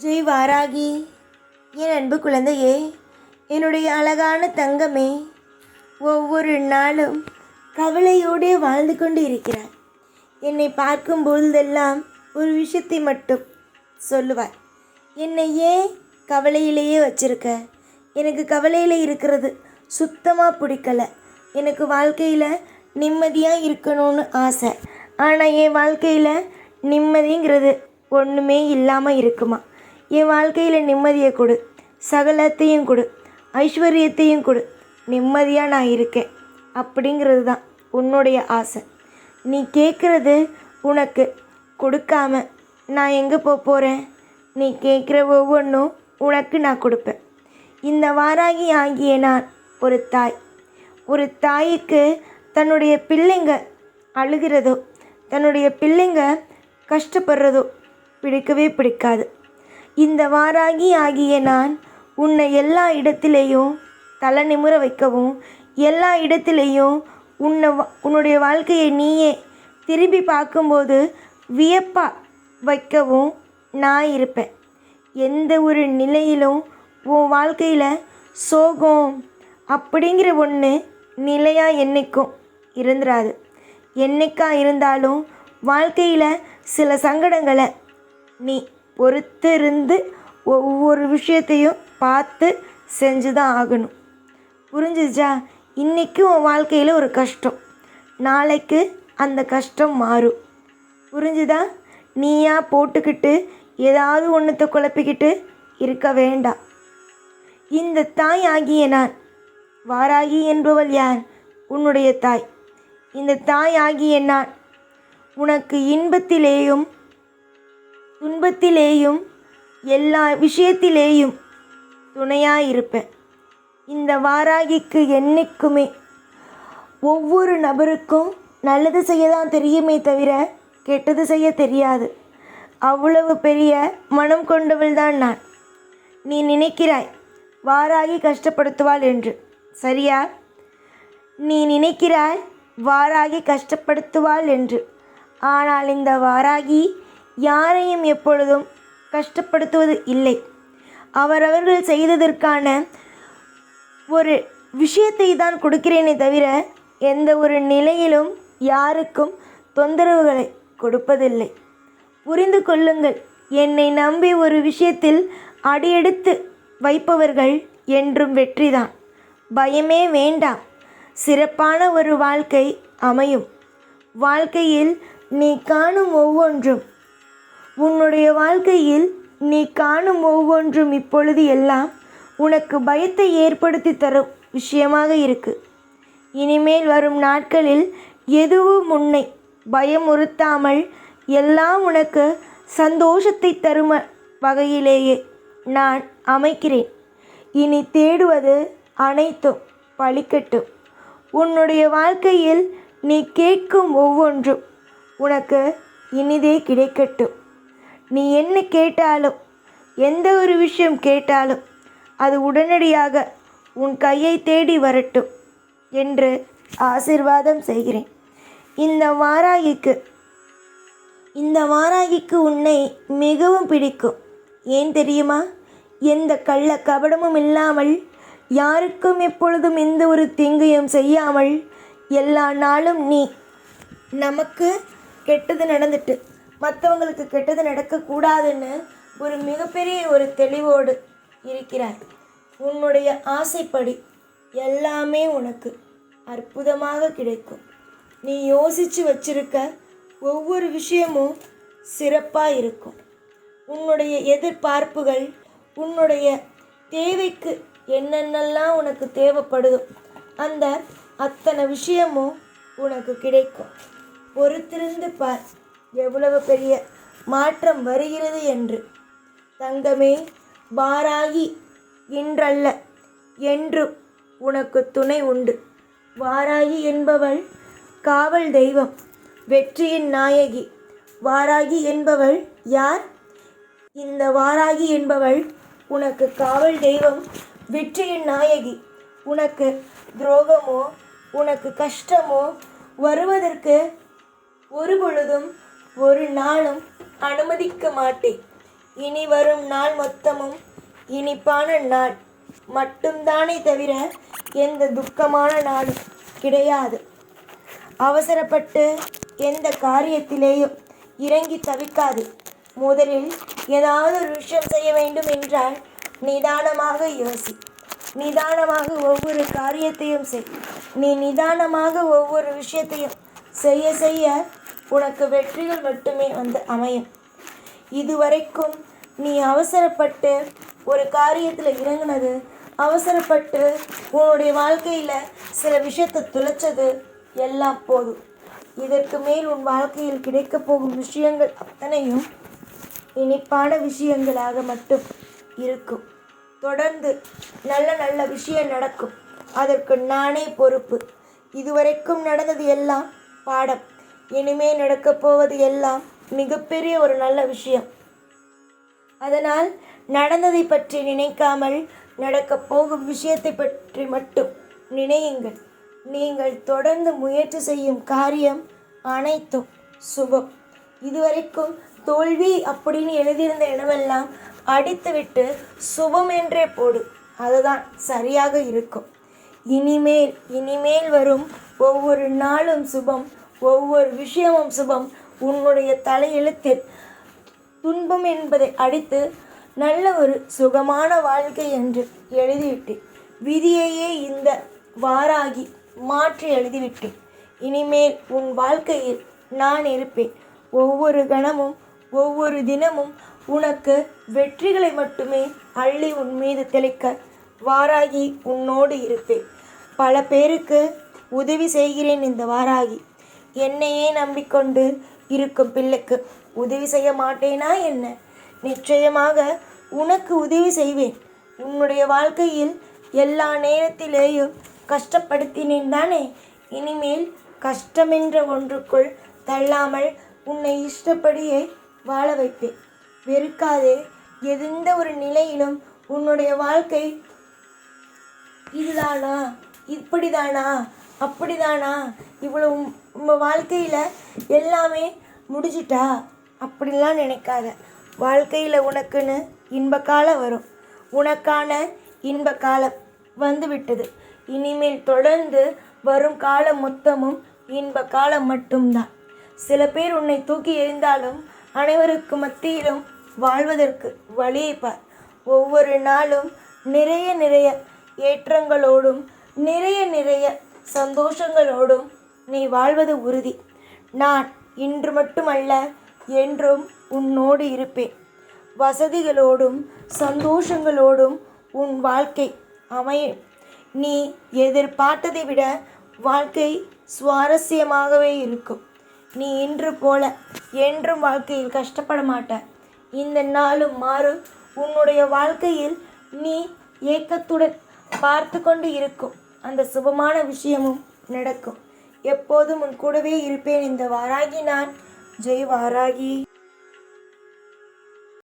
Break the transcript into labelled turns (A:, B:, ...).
A: ஜெய் வாராகி என் அன்பு குழந்தையே என்னுடைய அழகான தங்கமே ஒவ்வொரு நாளும் கவலையோடே வாழ்ந்து கொண்டு இருக்கிறார் என்னை பார்க்கும் பொழுதெல்லாம் ஒரு விஷயத்தை மட்டும் சொல்லுவார் என்னை ஏன் கவலையிலேயே வச்சிருக்க? எனக்கு கவலையில் இருக்கிறது சுத்தமாக பிடிக்கல. எனக்கு வாழ்க்கையில் நிம்மதியாக இருக்கணும்னு ஆசை. ஆனால் என் வாழ்க்கையில் நிம்மதிங்கிறது ஒன்றுமே இல்லாமல் இருக்குமா? என் வாழ்க்கையில் நிம்மதியை கொடு. சகலத்தையும் கொடு. ஐஸ்வர்யத்தையும் கொடு. நிம்மதியாக நான் இருக்கேன். அப்படிங்கிறது தான் உன்னுடைய ஆசை. நீ கேட்குறது உனக்கு. கொடுக்காம நான் எங்கே போக போகிறேன் நீ கேட்குற ஒவ்வொன்றும் உனக்கு நான் கொடுப்பேன். இந்த வாராகி ஆகிய நான் ஒரு தாய். ஒரு தாய்க்கு தன்னுடைய பிள்ளைங்க அழுகிறதோ தன்னுடைய பிள்ளைங்க கஷ்டப்படுறதோ பிடிக்கவே பிடிக்காது. இந்த வாராகி ஆகிய நான் உன்னை எல்லா இடத்திலேயும் தலை நிமிர வைக்கவும் எல்லா இடத்திலேயும் உன்னை உன்னுடைய வாழ்க்கையை நீயே திரும்பி பார்க்கும்போது வியப்பா வைக்கவும் நான் இருப்பேன். எந்த ஒரு நிலையிலும் உன் வாழ்க்கையில் சோகம் அப்படிங்கிற ஒன்று நிலையாக என்னைக்கும் இருந்துராது. என்னைக்கா இருந்தாலும் வாழ்க்கையில் சில சங்கடங்களை நீ பொறுத்திருந்து ஒவ்வொரு விஷயத்தையும் பார்த்து செஞ்சு தான் ஆகணும். புரிஞ்சுச்சா? இன்றைக்கி உன் வாழ்க்கையில் ஒரு கஷ்டம். நாளைக்கு அந்த கஷ்டம் மாறும். புரிஞ்சுதா? நீயா போட்டுக்கிட்டு ஏதாவது ஒன்றத்தை குழப்பிக்கிட்டு இருக்க வேண்டாம் இந்த தாய் ஆகிய நான். வாராகி என்பவள் யார் உன்னுடைய தாய். இந்த தாய் ஆகிய நான். உனக்கு இன்பத்திலேயும் துன்பத்திலேயும் எல்லா விஷயத்திலேயும் துணையாயிருப்பேன். இந்த வாராகிக்கு என்னைக்குமே ஒவ்வொரு நபருக்கும் நல்லது செய்ய தான் தெரியுமே தவிர கெட்டது செய்ய தெரியாது. அவ்வளவு பெரிய மனம் கொண்டவள் தான் நான். நீ நினைக்கிறாய் வாராகி கஷ்டப்படுத்துவாள் என்று. சரியா? நீ நினைக்கிறாய் வாராகி கஷ்டப்படுத்துவாள் என்று. ஆனால் இந்த வாராகி யாரையும் எப்பொழுதும் கஷ்டப்படுத்துவது இல்லை. அவரவர்கள் செய்ததற்கான ஒரு விஷயத்தை தான் கொடுக்கிறேனே தவிர எந்த ஒரு நிலையிலும் யாருக்கும் தொந்தரவுகளை கொடுப்பதில்லை. புரிந்து கொள்ளுங்கள் என்னை நம்பி ஒரு விஷயத்தில் அடியெடுத்து வைப்பவர்கள் என்றும் வெற்றிதான். பயமே வேண்டாம் சிறப்பான ஒரு வாழ்க்கை அமையும். வாழ்க்கையில் நீ காணும் ஒவ்வொன்றும் உன்னுடைய வாழ்க்கையில் நீ காணும் ஒவ்வொன்றும் இப்பொழுது எல்லாம் உனக்கு பயத்தை ஏற்படுத்தி தரும் விஷயமாக இருக்கு. இனிமேல் வரும் நாட்களில் எதுவும் உன்னை பயமுறுத்தாமல் எல்லாம் உனக்கு சந்தோஷத்தை தரும் வகையிலேயே நான் அமைக்கிறேன். இனி தேடுவது அனைத்தும் பழிக்கட்டும். உன்னுடைய வாழ்க்கையில் நீ கேட்கும் ஒவ்வொன்றும் உனக்கு இனிதே கிடைக்கட்டும். நீ என்ன கேட்டாலும் எந்த ஒரு விஷயம் கேட்டாலும் அது உடனடியாக உன் கையை தேடி வரட்டும் என்று ஆசிர்வாதம் செய்கிறேன். இந்த வாராகிக்கு இந்த வாராகிக்கு உன்னை மிகவும் பிடிக்கும். ஏன் தெரியுமா? எந்த கள்ள கபடமும் இல்லாமல் யாருக்கும் எப்பொழுதும் எந்த ஒரு தீங்கையும் செய்யாமல் எல்லா நாளும் நீ நமக்கு கெட்டது நடந்துட்டு மற்றவங்களுக்கு கெட்டது நடக்கக்கூடாதுன்னு ஒரு மிகப்பெரிய ஒரு தெளிவோடு இருக்கிறார். உன்னுடைய ஆசைப்படி எல்லாமே உனக்கு அற்புதமாக கிடைக்கும். நீ யோசித்து வச்சிருக்க ஒவ்வொரு விஷயமும் சிறப்பாக இருக்கும். உன்னுடைய எதிர்பார்ப்புகள் உன்னுடைய தேவைக்கு என்னென்னலாம் உனக்கு தேவைப்படுதோ அந்த அத்தனை விஷயமும் உனக்கு கிடைக்கும். பொறுத்திருந்து பார். எவ்வளவு பெரிய மாற்றம் வருகிறது என்று. தங்கமே பாராகி இன்றல்ல என்று உனக்கு துணை உண்டு. வாராகி என்பவள் காவல் தெய்வம் வெற்றியின் நாயகி. வாராகி என்பவள் யார்? இந்த வாராகி என்பவள் உனக்கு காவல் தெய்வம் வெற்றியின் நாயகி. உனக்கு துரோகமோ உனக்கு கஷ்டமோ வருவதற்கு ஒரு பொழுதும் ஒரு நாளும் அனுமதிக்க மாட்டேன். இனி வரும் நாள் மொத்தமும் இனிப்பான நாள். மட்டும்தானே தவிர எந்த துக்கமான நாளும் கிடையாது. அவசரப்பட்டு எந்த காரியத்திலேயும் இறங்கி தவிக்காது. முதலில் ஏதாவது ஒரு விஷயம் செய்ய வேண்டும் என்றால் நிதானமாக யோசி. நிதானமாக ஒவ்வொரு காரியத்தையும் செய். நீ நிதானமாக ஒவ்வொரு விஷயத்தையும் செய்ய செய்ய உனக்கு வெற்றிகள் மட்டுமே வந்து அமையும். இதுவரைக்கும் நீ அவசரப்பட்டு ஒரு காரியத்தில் இறங்குனது அவசரப்பட்டு உன்னுடைய வாழ்க்கையில் சில விஷயத்தை துளைச்சது எல்லாம் போதும். இதற்கு மேல் உன் வாழ்க்கையில் கிடைக்கப் போகும் விஷயங்கள் அத்தனையும் இனிப்பான விஷயங்களாக மட்டும் இருக்கும். தொடர்ந்து நல்ல நல்ல விஷயம் நடக்கும். அதற்கு நானே பொறுப்பு. இதுவரைக்கும் நடந்தது எல்லாம் பாடம். இனிமே நடக்கப் போவது எல்லாம் மிகப்பெரிய ஒரு நல்ல விஷயம். அதனால் நடந்ததை பற்றி நினைக்காமல் நடக்கப் போகும் விஷயத்தை பற்றி மட்டும் நினையுங்கள். நீங்கள் தொடர்ந்து முயற்சி செய்யும் காரியம் அனைத்தும் சுபம். இதுவரைக்கும் தோல்வி அப்படின்னு எழுதியிருந்த இடமெல்லாம் அடித்துவிட்டு சுபம் என்றே போடு. அதுதான் சரியாக இருக்கும். இனிமேல் இனிமேல் வரும் ஒவ்வொரு நாளும் சுபம் ஒவ்வொரு விஷயமும் சுபம் உன்னுடைய தலையெழுத்தில். துன்பம் என்பதை அடித்து நல்ல ஒரு சுகமான வாழ்க்கை என்று எழுதிவிட்டேன் விதியையே இந்த வாராகி மாற்றி எழுதிவிட்டேன் இனிமேல் உன் வாழ்க்கையில் நான் இருப்பேன். ஒவ்வொரு கணமும் ஒவ்வொரு தினமும் உனக்கு வெற்றிகளை மட்டுமே அள்ளி உன் மீது தெளிக்க வாராகி உன்னோடு இருப்பேன். பல பேருக்கு உதவி செய்கிறேன் இந்த வாராகி. என்னையே நம்பிக்கொண்டு இருக்கும் பிள்ளைக்கு உதவி செய்ய மாட்டேனா என்ன? நிச்சயமாக உனக்கு உதவி செய்வேன். உன்னுடைய வாழ்க்கையில் எல்லா நேரத்திலேயும் கஷ்டப்படுத்தினேன் தானே? இனிமேல் கஷ்டமென்ற ஒன்றுக்குள் தள்ளாமல் உன்னை இஷ்டப்படியே வாழ வைப்பேன். வெறுக்காதே எந்த ஒரு நிலையிலும் உன்னுடைய வாழ்க்கை இதுதானா? இப்படிதானா? அப்படிதானா? இவ்வளோ உங்கள் வாழ்க்கையில் எல்லாமே முடிஞ்சிட்டா? அப்படிலாம் நினைக்காத. வாழ்க்கையில் உனக்குன்னு இன்ப காலம் வரும். உனக்கான இன்ப காலம் வந்து விட்டது இனிமேல் தொடர்ந்து வரும் காலம் மொத்தமும் இன்ப காலம் மட்டும்தான். சில பேர் உன்னை தூக்கி எறிந்தாலும் அனைவருக்கு மத்தியிலும் வாழ்வதற்கு வழியை பார். ஒவ்வொரு நாளும் நிறைய நிறைய ஏற்றங்களோடும் நிறைய நிறைய சந்தோஷங்களோடும் நீ வாழ்வது உறுதி. நான் இன்று மட்டுமல்ல என்றும் உன்னோடு இருப்பேன். வசதிகளோடும் சந்தோஷங்களோடும் உன் வாழ்க்கை அமையும். நீ எதிர்பார்த்ததை விட வாழ்க்கை சுவாரஸ்யமாகவே இருக்கும். நீ இன்று போல என்றும் வாழ்க்கையில் கஷ்டப்பட மாட்ட இந்த நாளும் மாறும் உன்னுடைய வாழ்க்கையில் நீ ஏக்கத்துடன் பார்த்து கொண்டு இருக்கும். அந்த சுபமான விஷயமும் நடக்கும். எப்போதும் உன் கூடவே இருப்பேன். இந்த வாராகி நான். ஜெய் வாராகி.